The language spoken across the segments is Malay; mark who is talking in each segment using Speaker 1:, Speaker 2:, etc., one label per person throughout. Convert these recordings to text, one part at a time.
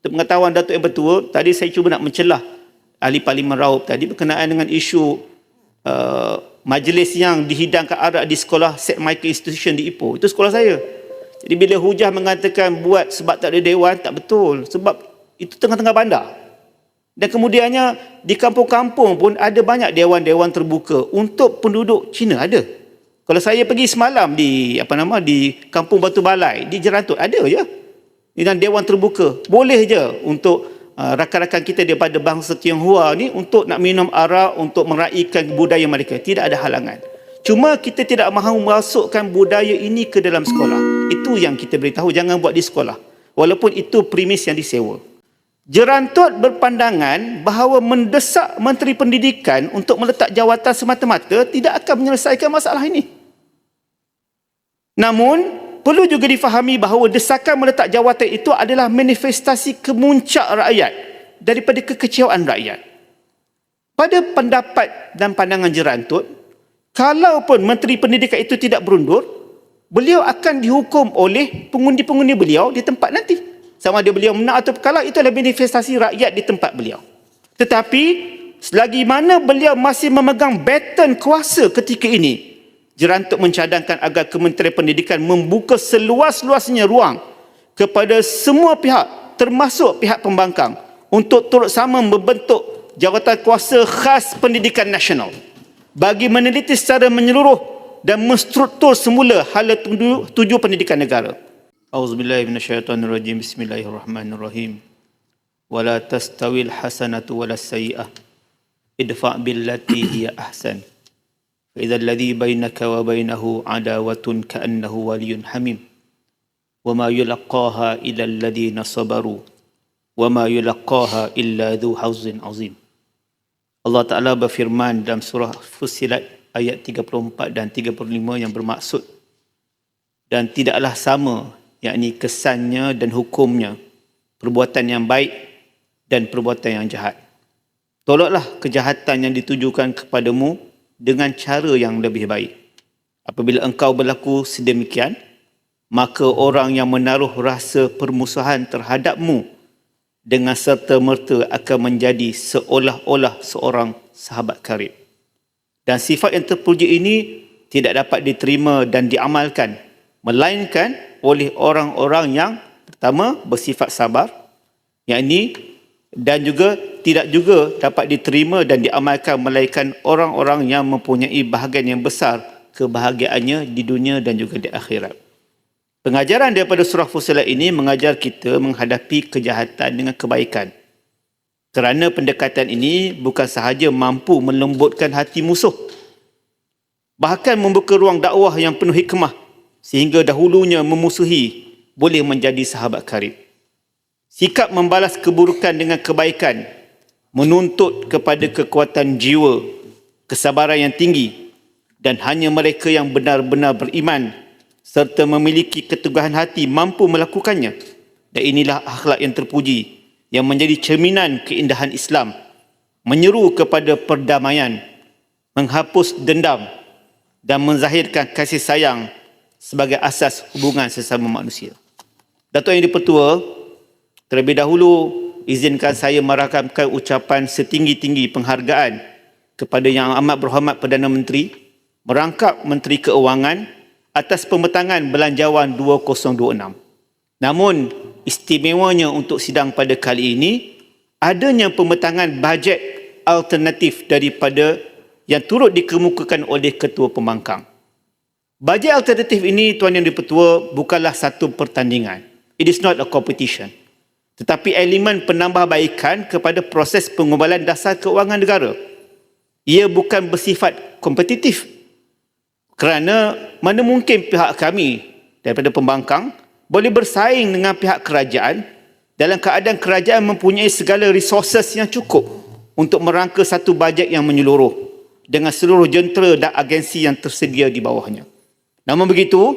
Speaker 1: Pengetahuan Datuk yang betul, tadi saya cuba nak mencelah ahli Parlimen Raup tadi berkenaan dengan isu uh, majlis yang dihidangkan arak di sekolah St. Michael Institution di Ipoh. Itu sekolah saya. Jadi bila hujah mengatakan buat sebab tak ada dewan, tak betul. Sebab itu tengah-tengah bandar. Dan kemudiannya di kampung-kampung pun ada banyak dewan-dewan terbuka untuk penduduk Cina ada. Kalau saya pergi semalam di apa nama di Kampung Batu Balai di Jerantut ada je. Dan dewan terbuka. Boleh je untuk uh, rakan-rakan kita daripada bangsa Tionghoa ni untuk nak minum arak untuk meraihkan budaya mereka. Tidak ada halangan. Cuma kita tidak mahu masukkan budaya ini ke dalam sekolah. Itu yang kita beritahu jangan buat di sekolah. Walaupun itu premis yang disewa. Jerantut berpandangan bahawa mendesak Menteri Pendidikan untuk meletak jawatan semata-mata tidak akan menyelesaikan masalah ini. Namun, perlu juga difahami bahawa desakan meletak jawatan itu adalah manifestasi kemuncak rakyat daripada kekecewaan rakyat. Pada pendapat dan pandangan Jerantut, kalaupun Menteri Pendidikan itu tidak berundur, beliau akan dihukum oleh pengundi-pengundi beliau di tempat nanti. Sama ada beliau menang atau kalah, itu adalah manifestasi rakyat di tempat beliau. Tetapi, selagi mana beliau masih memegang baton kuasa ketika ini, Jerantuk mencadangkan agar Kementerian Pendidikan membuka seluas-luasnya ruang kepada semua pihak, termasuk pihak pembangkang, untuk turut sama membentuk jawatan kuasa khas pendidikan nasional bagi meneliti secara menyeluruh dan menstruktur semula hala tuju, tuju pendidikan negara. Auzubillahiminasyaitanirrajim. Bismillahirrahmanirrahim. Wala tastawil hasanatu wala sayyi'ah. Idfa' billati hiya ahsan. فإذا الذي بينك وبينه عداوة كأنه ولي حميم وما يلقاها إلا الذين صبروا وما يلقاها إلا ذو حظ عظيم Allah Ta'ala berfirman dalam surah Fusilat ayat 34 dan 35 yang bermaksud dan tidaklah sama yakni kesannya dan hukumnya perbuatan yang baik dan perbuatan yang jahat. Tolaklah kejahatan yang ditujukan kepadamu dengan cara yang lebih baik. Apabila engkau berlaku sedemikian, maka orang yang menaruh rasa permusuhan terhadapmu dengan serta-merta akan menjadi seolah-olah seorang sahabat karib. Dan sifat yang terpuji ini tidak dapat diterima dan diamalkan, melainkan oleh orang-orang yang pertama bersifat sabar, yakni dan juga tidak juga dapat diterima dan diamalkan melainkan orang-orang yang mempunyai bahagian yang besar kebahagiaannya di dunia dan juga di akhirat. Pengajaran daripada surah Fusilat ini mengajar kita menghadapi kejahatan dengan kebaikan. Kerana pendekatan ini bukan sahaja mampu melembutkan hati musuh, bahkan membuka ruang dakwah yang penuh hikmah sehingga dahulunya memusuhi boleh menjadi sahabat karib. Sikap membalas keburukan dengan kebaikan menuntut kepada kekuatan jiwa, kesabaran yang tinggi dan hanya mereka yang benar-benar beriman serta memiliki keteguhan hati mampu melakukannya. Dan inilah akhlak yang terpuji yang menjadi cerminan keindahan Islam, menyeru kepada perdamaian, menghapus dendam dan menzahirkan kasih sayang sebagai asas hubungan sesama manusia. Datuk Yang Dipertua, Terlebih dahulu, izinkan saya merakamkan ucapan setinggi-tinggi penghargaan kepada Yang Amat Berhormat Perdana Menteri merangkap Menteri Keuangan atas pemetangan Belanjawan 2026. Namun, istimewanya untuk sidang pada kali ini, adanya pemetangan bajet alternatif daripada yang turut dikemukakan oleh Ketua Pembangkang. Bajet alternatif ini, Tuan Yang Dipertua, bukanlah satu pertandingan. It is not a competition tetapi elemen penambahbaikan kepada proses pengumbalan dasar keuangan negara. Ia bukan bersifat kompetitif. Kerana mana mungkin pihak kami daripada pembangkang boleh bersaing dengan pihak kerajaan dalam keadaan kerajaan mempunyai segala resources yang cukup untuk merangka satu bajet yang menyeluruh dengan seluruh jentera dan agensi yang tersedia di bawahnya. Namun begitu,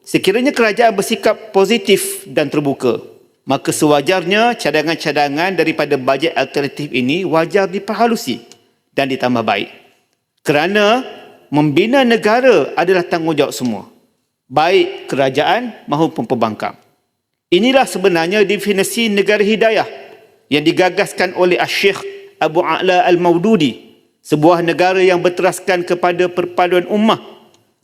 Speaker 1: sekiranya kerajaan bersikap positif dan terbuka maka sewajarnya cadangan-cadangan daripada bajet alternatif ini wajar diperhalusi dan ditambah baik. Kerana membina negara adalah tanggungjawab semua, baik kerajaan maupun pembangkang. Inilah sebenarnya definisi negara hidayah yang digagaskan oleh Syekh Abu A'la Al-Maududi, sebuah negara yang berteraskan kepada perpaduan ummah,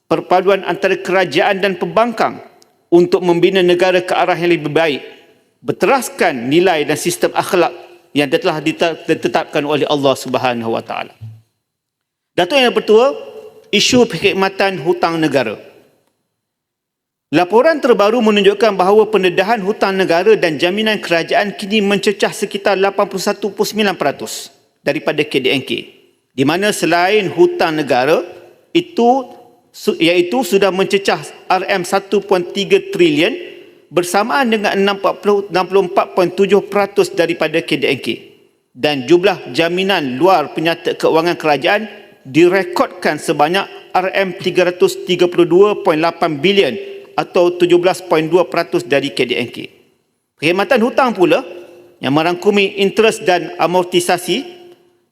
Speaker 1: perpaduan antara kerajaan dan pembangkang untuk membina negara ke arah yang lebih baik, berteraskan nilai dan sistem akhlak yang telah ditetapkan oleh Allah Subhanahu Wa Taala. Datuk Yang Pertua, isu perkhidmatan hutang negara. Laporan terbaru menunjukkan bahawa pendedahan hutang negara dan jaminan kerajaan kini mencecah sekitar 81.9% daripada KDNK. Di mana selain hutang negara, itu iaitu sudah mencecah RM 1.3 trilion bersamaan dengan 64.7% daripada KDNK. Dan jumlah jaminan luar penyata keuangan kerajaan direkodkan sebanyak RM 332.8 bilion atau 17.2% dari KDNK. Perkhidmatan hutang pula yang merangkumi interest dan amortisasi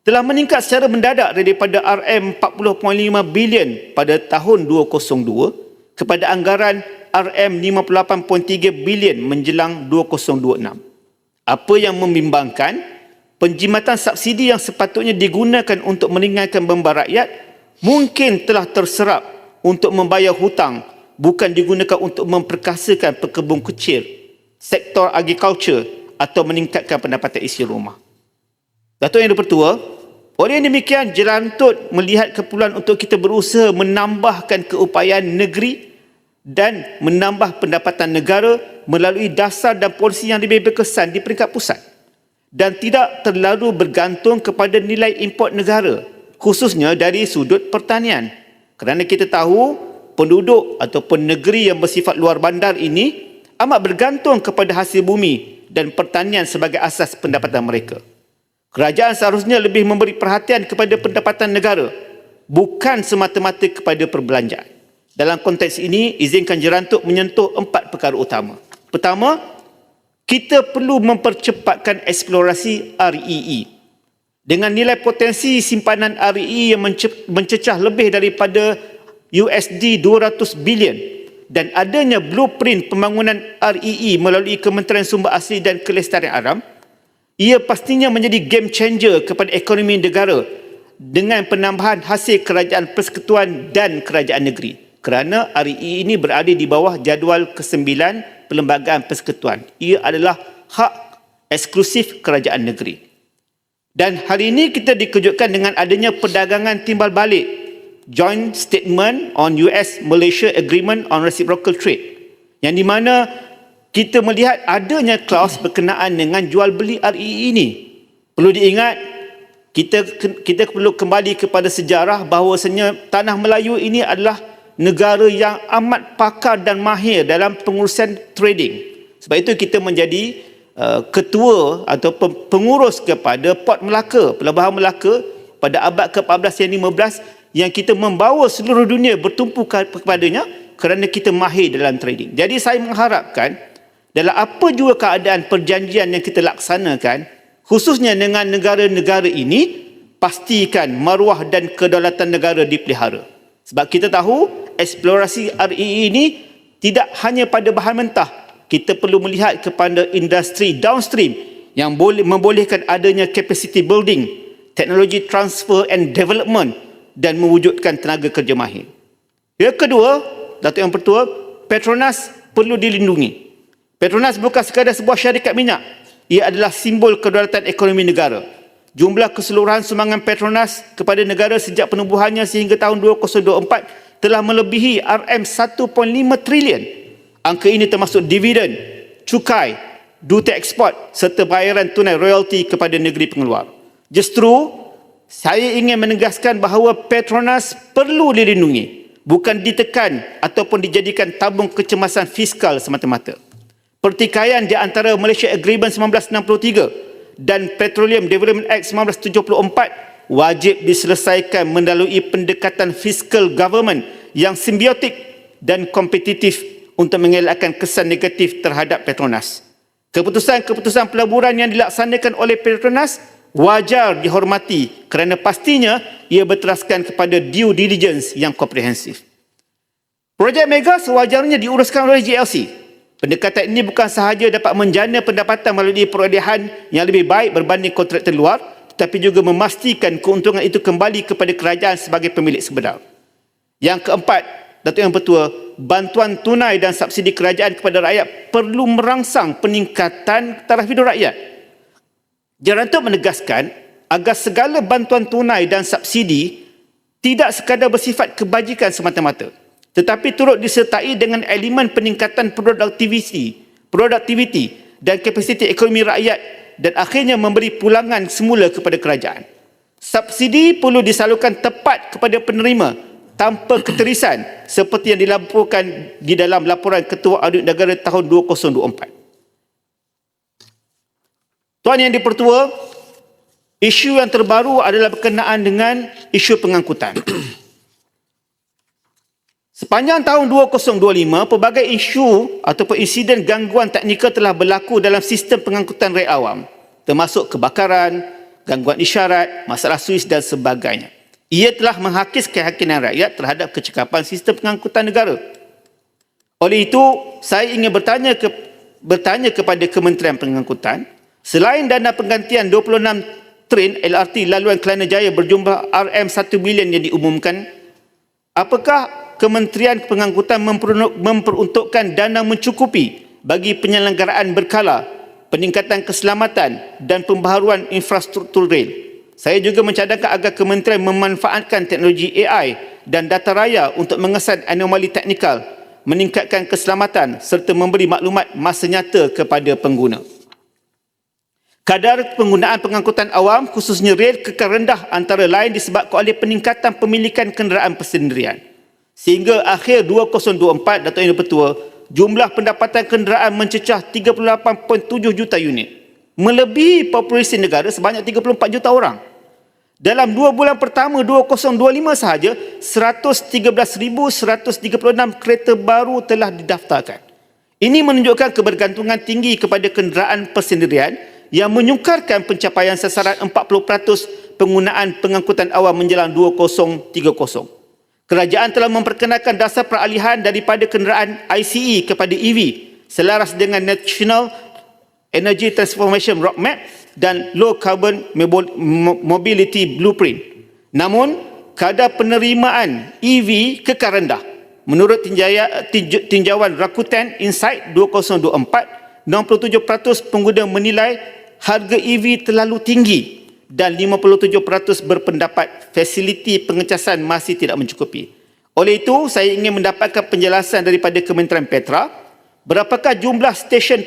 Speaker 1: telah meningkat secara mendadak daripada RM40.5 bilion pada tahun 2002 kepada anggaran RM58.3 bilion menjelang 2026. Apa yang membimbangkan, penjimatan subsidi yang sepatutnya digunakan untuk meringankan beban rakyat mungkin telah terserap untuk membayar hutang bukan digunakan untuk memperkasakan pekebun kecil, sektor agriculture atau meningkatkan pendapatan isi rumah. Datuk Yang Dipertua, oleh demikian jelantut melihat keperluan untuk kita berusaha menambahkan keupayaan negeri dan menambah pendapatan negara melalui dasar dan polisi yang lebih berkesan di peringkat pusat dan tidak terlalu bergantung kepada nilai import negara khususnya dari sudut pertanian kerana kita tahu penduduk ataupun negeri yang bersifat luar bandar ini amat bergantung kepada hasil bumi dan pertanian sebagai asas pendapatan mereka. Kerajaan seharusnya lebih memberi perhatian kepada pendapatan negara bukan semata-mata kepada perbelanjaan. Dalam konteks ini, izinkan jerantuk menyentuh empat perkara utama. Pertama, kita perlu mempercepatkan eksplorasi REE. Dengan nilai potensi simpanan REE yang mencecah lebih daripada USD 200 bilion dan adanya blueprint pembangunan REE melalui Kementerian Sumber Asli dan Kelestarian Alam, ia pastinya menjadi game changer kepada ekonomi negara dengan penambahan hasil kerajaan persekutuan dan kerajaan negeri. Kerana REE ini berada di bawah jadual ke-9 Perlembagaan Persekutuan. Ia adalah hak eksklusif kerajaan negeri. Dan hari ini kita dikejutkan dengan adanya perdagangan timbal balik Joint Statement on US-Malaysia Agreement on Reciprocal Trade yang di mana kita melihat adanya klaus berkenaan dengan jual beli REE ini. Perlu diingat kita kita perlu kembali kepada sejarah bahawasanya tanah Melayu ini adalah negara yang amat pakar dan mahir dalam pengurusan trading. Sebab itu kita menjadi uh, ketua atau pengurus kepada Port Melaka, Pelabuhan Melaka pada abad ke-14 dan 15 yang kita membawa seluruh dunia bertumpu kepadanya kerana kita mahir dalam trading. Jadi saya mengharapkan dalam apa juga keadaan perjanjian yang kita laksanakan khususnya dengan negara-negara ini pastikan maruah dan kedaulatan negara dipelihara. Sebab kita tahu eksplorasi REE ini tidak hanya pada bahan mentah. Kita perlu melihat kepada industri downstream yang boleh membolehkan adanya capacity building, technology transfer and development dan mewujudkan tenaga kerja mahir. Yang kedua, Datuk Yang Pertua, Petronas perlu dilindungi. Petronas bukan sekadar sebuah syarikat minyak. Ia adalah simbol kedaulatan ekonomi negara. Jumlah keseluruhan sumbangan Petronas kepada negara sejak penubuhannya sehingga tahun 2024 telah melebihi RM1.5 trilion. Angka ini termasuk dividen, cukai, duty ekspor serta bayaran tunai royalti kepada negeri pengeluar. Justru saya ingin menegaskan bahawa Petronas perlu dilindungi, bukan ditekan ataupun dijadikan tabung kecemasan fiskal semata-mata. Pertikaian di antara Malaysia Agreement 1963 dan Petroleum Development Act 1974 wajib diselesaikan melalui pendekatan fiskal government yang simbiotik dan kompetitif untuk mengelakkan kesan negatif terhadap Petronas. Keputusan-keputusan pelaburan yang dilaksanakan oleh Petronas wajar dihormati kerana pastinya ia berteraskan kepada due diligence yang komprehensif. Projek Mega sewajarnya diuruskan oleh GLC Pendekatan ini bukan sahaja dapat menjana pendapatan melalui perolehan yang lebih baik berbanding kontraktor luar, tetapi juga memastikan keuntungan itu kembali kepada kerajaan sebagai pemilik sebenar. Yang keempat, Datuk Yang Pertua, bantuan tunai dan subsidi kerajaan kepada rakyat perlu merangsang peningkatan taraf hidup rakyat. Jerantuk menegaskan agar segala bantuan tunai dan subsidi tidak sekadar bersifat kebajikan semata-mata tetapi turut disertai dengan elemen peningkatan produktiviti, produktiviti dan kapasiti ekonomi rakyat dan akhirnya memberi pulangan semula kepada kerajaan. Subsidi perlu disalurkan tepat kepada penerima tanpa keterisan seperti yang dilaporkan di dalam laporan Ketua Audit Negara tahun 2024. Tuan Yang Dipertua, isu yang terbaru adalah berkenaan dengan isu pengangkutan. Sepanjang tahun 2025, pelbagai isu ataupun insiden gangguan teknikal telah berlaku dalam sistem pengangkutan rakyat awam, termasuk kebakaran, gangguan isyarat, masalah suis dan sebagainya. Ia telah menghakis keyakinan rakyat terhadap kecekapan sistem pengangkutan negara. Oleh itu, saya ingin bertanya ke, bertanya kepada Kementerian Pengangkutan, selain dana penggantian 26 train LRT laluan Kelana Jaya berjumlah RM1 bilion yang diumumkan, apakah Kementerian Pengangkutan memperuntukkan dana mencukupi bagi penyelenggaraan berkala, peningkatan keselamatan dan pembaharuan infrastruktur rel. Saya juga mencadangkan agar kementerian memanfaatkan teknologi AI dan data raya untuk mengesan anomali teknikal, meningkatkan keselamatan serta memberi maklumat masa nyata kepada pengguna. Kadar penggunaan pengangkutan awam khususnya rel kekal rendah antara lain disebabkan oleh peningkatan pemilikan kenderaan persendirian. Sehingga akhir 2024, Datuk Yang Pertua, jumlah pendapatan kenderaan mencecah 38.7 juta unit. Melebihi populasi negara sebanyak 34 juta orang. Dalam dua bulan pertama 2025 sahaja, 113,136 kereta baru telah didaftarkan. Ini menunjukkan kebergantungan tinggi kepada kenderaan persendirian yang menyukarkan pencapaian sasaran 40% penggunaan pengangkutan awam menjelang 2030 kerajaan telah memperkenalkan dasar peralihan daripada kenderaan ICE kepada EV selaras dengan National Energy Transformation Roadmap dan Low Carbon Mobility Blueprint. Namun, kadar penerimaan EV kekal rendah. Menurut tinjauan Rakuten Insight 2024, 67% pengguna menilai harga EV terlalu tinggi dan 57% berpendapat fasiliti pengecasan masih tidak mencukupi. Oleh itu, saya ingin mendapatkan penjelasan daripada Kementerian Petra, berapakah jumlah stesen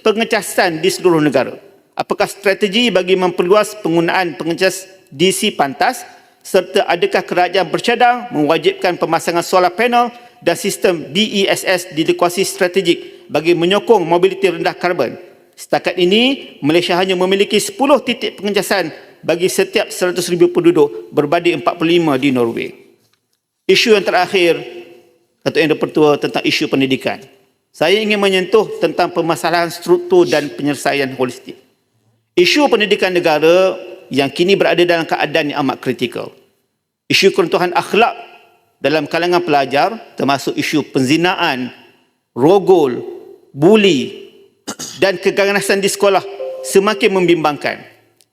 Speaker 1: pengecasan di seluruh negara? Apakah strategi bagi memperluas penggunaan pengecas DC pantas serta adakah kerajaan bercadang mewajibkan pemasangan solar panel dan sistem BESS di lokasi strategik bagi menyokong mobiliti rendah karbon Setakat ini, Malaysia hanya memiliki 10 titik pengecasan bagi setiap 100,000 penduduk berbanding 45 di Norway. Isu yang terakhir, Datuk Yang Pertua tentang isu pendidikan. Saya ingin menyentuh tentang permasalahan struktur dan penyelesaian holistik. Isu pendidikan negara yang kini berada dalam keadaan yang amat kritikal. Isu keruntuhan akhlak dalam kalangan pelajar termasuk isu penzinaan, rogol, buli, dan keganasan di sekolah semakin membimbangkan.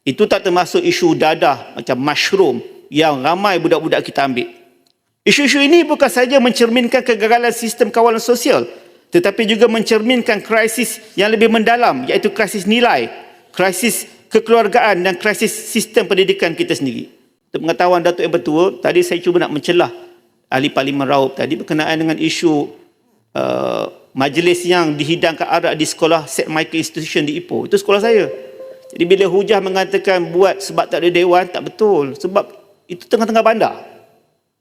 Speaker 1: Itu tak termasuk isu dadah macam mushroom yang ramai budak-budak kita ambil. Isu-isu ini bukan saja mencerminkan kegagalan sistem kawalan sosial tetapi juga mencerminkan krisis yang lebih mendalam iaitu krisis nilai, krisis kekeluargaan dan krisis sistem pendidikan kita sendiri. Untuk pengetahuan Datuk Yang Betul, tadi saya cuba nak mencelah ahli Parlimen Raup tadi berkenaan dengan isu uh, majlis yang dihidangkan arak di sekolah St. Michael Institution di Ipoh. Itu sekolah saya. Jadi bila hujah mengatakan buat sebab tak ada dewan, tak betul. Sebab itu tengah-tengah bandar.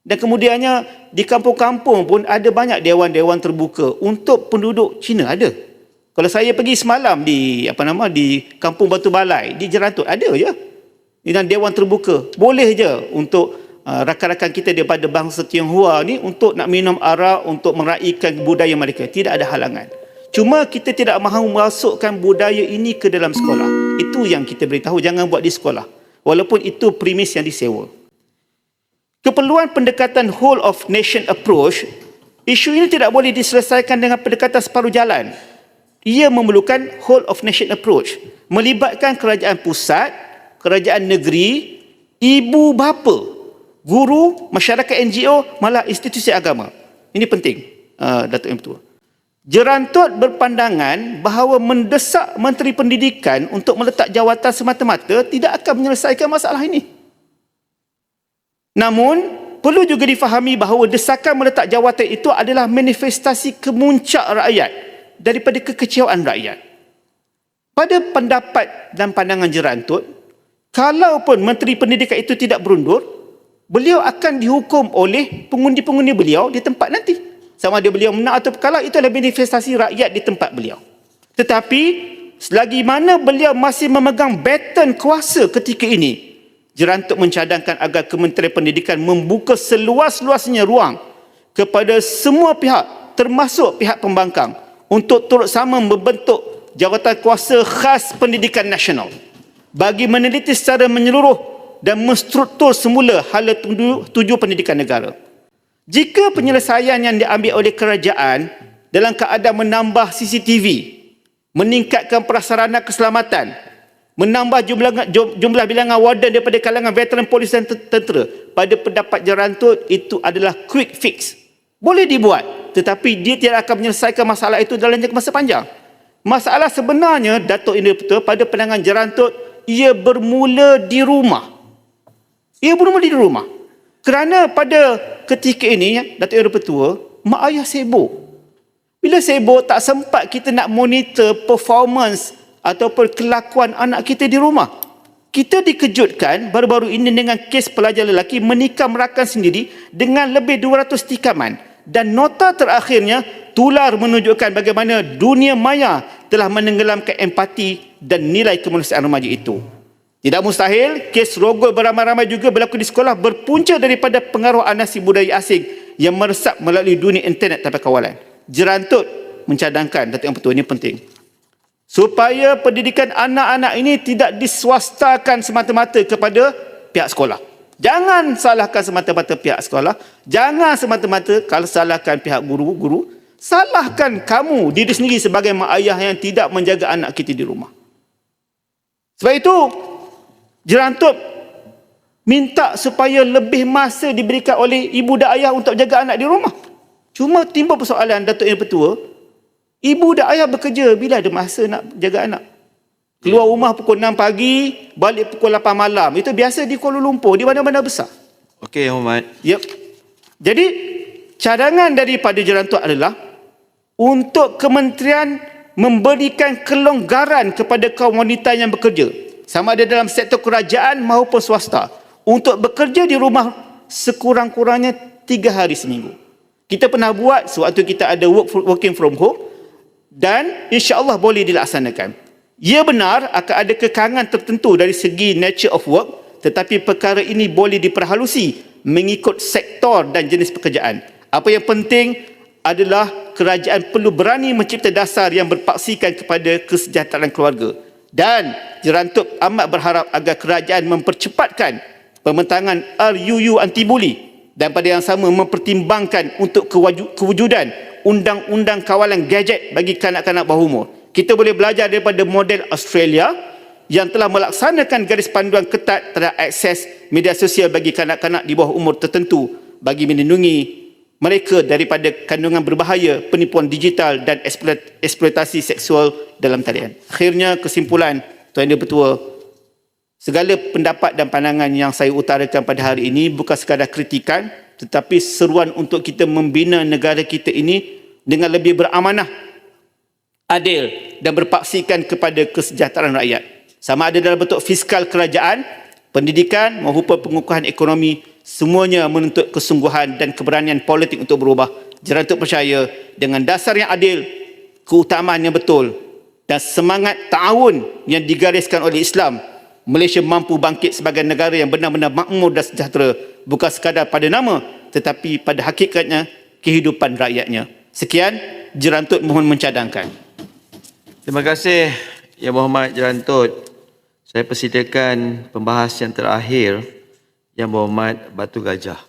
Speaker 1: Dan kemudiannya di kampung-kampung pun ada banyak dewan-dewan terbuka untuk penduduk Cina ada. Kalau saya pergi semalam di apa nama di Kampung Batu Balai di Jerantut ada je. Dengan dewan terbuka. Boleh je untuk rakan-rakan kita daripada bangsa Tionghoa ni untuk nak minum arak untuk meraihkan budaya mereka. Tidak ada halangan. Cuma kita tidak mahu masukkan budaya ini ke dalam sekolah. Itu yang kita beritahu. Jangan buat di sekolah. Walaupun itu premis yang disewa. Keperluan pendekatan whole of nation approach isu ini tidak boleh diselesaikan dengan pendekatan separuh jalan. Ia memerlukan whole of nation approach. Melibatkan kerajaan pusat, kerajaan negeri, ibu bapa, guru, masyarakat NGO, malah institusi agama. Ini penting, uh, Datuk Yang Ketua. Jerantut berpandangan bahawa mendesak Menteri Pendidikan untuk meletak jawatan semata-mata tidak akan menyelesaikan masalah ini. Namun, perlu juga difahami bahawa desakan meletak jawatan itu adalah manifestasi kemuncak rakyat daripada kekecewaan rakyat. Pada pendapat dan pandangan Jerantut, kalaupun Menteri Pendidikan itu tidak berundur, beliau akan dihukum oleh pengundi-pengundi beliau di tempat nanti. Sama ada beliau menang atau kalah itu adalah manifestasi rakyat di tempat beliau. Tetapi selagi mana beliau masih memegang baton kuasa ketika ini jerantuk mencadangkan agar Kementerian Pendidikan membuka seluas-luasnya ruang kepada semua pihak termasuk pihak pembangkang untuk turut sama membentuk jawatan kuasa khas pendidikan nasional. Bagi meneliti secara menyeluruh dan menstruktur semula hala tuju, tuju pendidikan negara. Jika penyelesaian yang diambil oleh kerajaan dalam keadaan menambah CCTV, meningkatkan prasarana keselamatan, menambah jumlah jumlah bilangan warden daripada kalangan veteran polis dan tentera, pada pendapat Jerantut itu adalah quick fix. Boleh dibuat, tetapi dia tidak akan menyelesaikan masalah itu dalam jangka masa panjang. Masalah sebenarnya Datuk ini betul pada pandangan Jerantut ia bermula di rumah. Ia bermula di rumah. Kerana pada ketika ini, ya, Datuk Yang Petua, mak ayah sibuk. Bila sibuk, tak sempat kita nak monitor performance atau kelakuan anak kita di rumah. Kita dikejutkan baru-baru ini dengan kes pelajar lelaki menikam rakan sendiri dengan lebih 200 tikaman. Dan nota terakhirnya tular menunjukkan bagaimana dunia maya telah menenggelamkan empati dan nilai kemanusiaan remaja itu. Tidak mustahil, kes rogol beramai-ramai juga berlaku di sekolah berpunca daripada pengaruh anasi budaya asing yang meresap melalui dunia internet tanpa kawalan. Jerantut mencadangkan, Datuk Yang Pertua, ini penting. Supaya pendidikan anak-anak ini tidak diswastakan semata-mata kepada pihak sekolah. Jangan salahkan semata-mata pihak sekolah. Jangan semata-mata kalau salahkan pihak guru-guru. Salahkan kamu, diri sendiri sebagai mak ayah yang tidak menjaga anak kita di rumah. Sebab itu, Jerantut minta supaya lebih masa diberikan oleh ibu dan ayah untuk jaga anak di rumah. Cuma timbul persoalan Datuk Yang Petua, ibu dan ayah bekerja bila ada masa nak jaga anak. Keluar rumah pukul 6 pagi, balik pukul 8 malam. Itu biasa di Kuala Lumpur, di mana-mana besar.
Speaker 2: Okey, Yang Hormat.
Speaker 1: Yep. Jadi, cadangan daripada Jerantut adalah untuk kementerian memberikan kelonggaran kepada kaum wanita yang bekerja sama ada dalam sektor kerajaan maupun swasta untuk bekerja di rumah sekurang-kurangnya tiga hari seminggu. Kita pernah buat sewaktu kita ada work working from home dan insya Allah boleh dilaksanakan. Ya benar akan ada kekangan tertentu dari segi nature of work tetapi perkara ini boleh diperhalusi mengikut sektor dan jenis pekerjaan. Apa yang penting adalah kerajaan perlu berani mencipta dasar yang berpaksikan kepada kesejahteraan keluarga dan Jerantut amat berharap agar kerajaan mempercepatkan pembentangan RUU anti buli dan pada yang sama mempertimbangkan untuk kewujudan undang-undang kawalan gadget bagi kanak-kanak bawah umur. Kita boleh belajar daripada model Australia yang telah melaksanakan garis panduan ketat terhadap akses media sosial bagi kanak-kanak di bawah umur tertentu bagi melindungi mereka daripada kandungan berbahaya penipuan digital dan eksploitasi seksual dalam talian. Akhirnya kesimpulan Tuan Yang Bertua, segala pendapat dan pandangan yang saya utarakan pada hari ini bukan sekadar kritikan tetapi seruan untuk kita membina negara kita ini dengan lebih beramanah, adil dan berpaksikan kepada kesejahteraan rakyat. Sama ada dalam bentuk fiskal kerajaan, pendidikan maupun pengukuhan ekonomi semuanya menuntut kesungguhan dan keberanian politik untuk berubah. Jerantut percaya dengan dasar yang adil, keutamaan yang betul dan semangat ta'awun yang digariskan oleh Islam, Malaysia mampu bangkit sebagai negara yang benar-benar makmur dan sejahtera bukan sekadar pada nama tetapi pada hakikatnya kehidupan rakyatnya. Sekian, Jerantut mohon mencadangkan.
Speaker 2: Terima kasih Yang Berhormat Jerantut. Saya persediakan pembahas yang terakhir yang berhormat Batu Gajah.